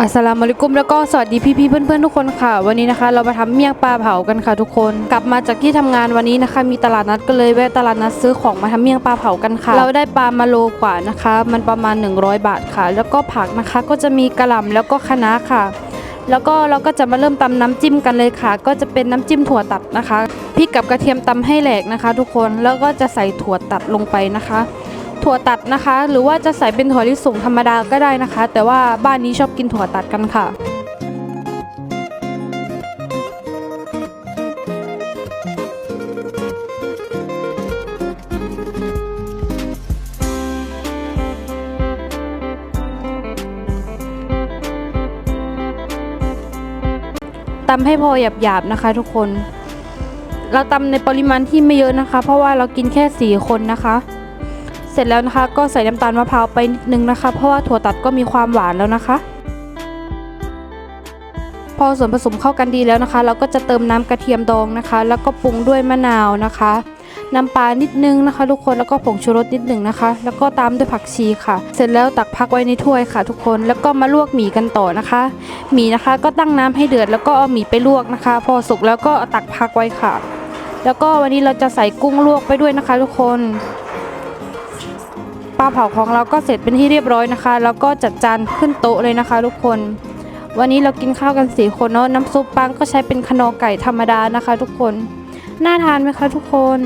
อัสสลามุอะลัยกุมแล้วก็สวัสดีพี่ๆเพื่อนๆทุกคนค่ะ วันนี้นะคะ เรามาทำเมี่ยงปลาเผากันค่ะทุกคนกลับมาจากที่ทำงานวันนี้นะคะ มีตลาดนัดก็เลยแวะตลาดนัดซื้อของมาทำเมี่ยงปลาเผากันค่ะ เราได้ปลามาโลกว่านะคะ มันประมาณ 100 บาทค่ะ แล้วก็ผักนะคะก็จะมีกระหล่ำแล้วก็คะน้าค่ะ แล้วก็เราก็จะมาเริ่มตำน้ำจิ้มกันเลยค่ะ ก็จะเป็นน้ำจิ้มถั่วตัดนะคะพริกกับกระเทียมตำให้แหลกนะคะ ทุกคนแล้วก็จะใส่ถั่วตัดลงไปนะคะ ถั่วตัดนะคะ หรือว่าจะใส่เป็นถั่วลิสงธรรมดาก็ได้นะคะ แต่ว่าบ้านนี้ชอบกินถั่วตัดกันค่ะตำให้พอหยาบๆนะคะ ทุกคน เราตำในปริมาณที่ไม่เยอะนะคะ เพราะว่าเรากินแค่สี่คนนะคะ เสร็จแล้วนะคะ ก็ใส่น้ำตาลมะพร้าวไปนิดนึงนะคะ เพราะว่าถั่วตัดก็มีความหวานแล้วนะคะ พอส่วนผสมเข้ากันดีแล้วนะคะ เราก็จะเติมน้ำกระเทียมดองนะคะ แล้วก็ปรุงด้วยมะนาวนะคะน้ำปลานิดนึงนะคะ ทุกคนแล้วก็ผงชูรสนิดหนึ่งนะคะ แล้วก็ตามด้วยผักชีค่ะ เสร็จแล้วตักพักไว้ในถ้วยค่ะ ทุกคนแล้วก็มาลวกหมี่กันต่อนะคะหมี่นะคะก็ตั้งน้ำให้เดือดแล้วก็เอาหมี่ไปลวกนะคะ พอสุกแล้วก็ตักพักไว้ค่ะ แล้วก็วันนี้เราจะใส่กุ้งลวกไปด้วยนะคะ ทุกคน ปลาเผาของเราก็เสร็จเป็นที่เรียบร้อยนะคะ แล้วก็จัดจานขึ้นโต๊ะเลยนะคะทุกคน วันนี้เรากินข้าวกันสี่คนเนาะน้ำซุปปังก็ใช้เป็นขนอไก่ธรรมดานะคะ ทุกคน น่าทานไหมคะทุกคน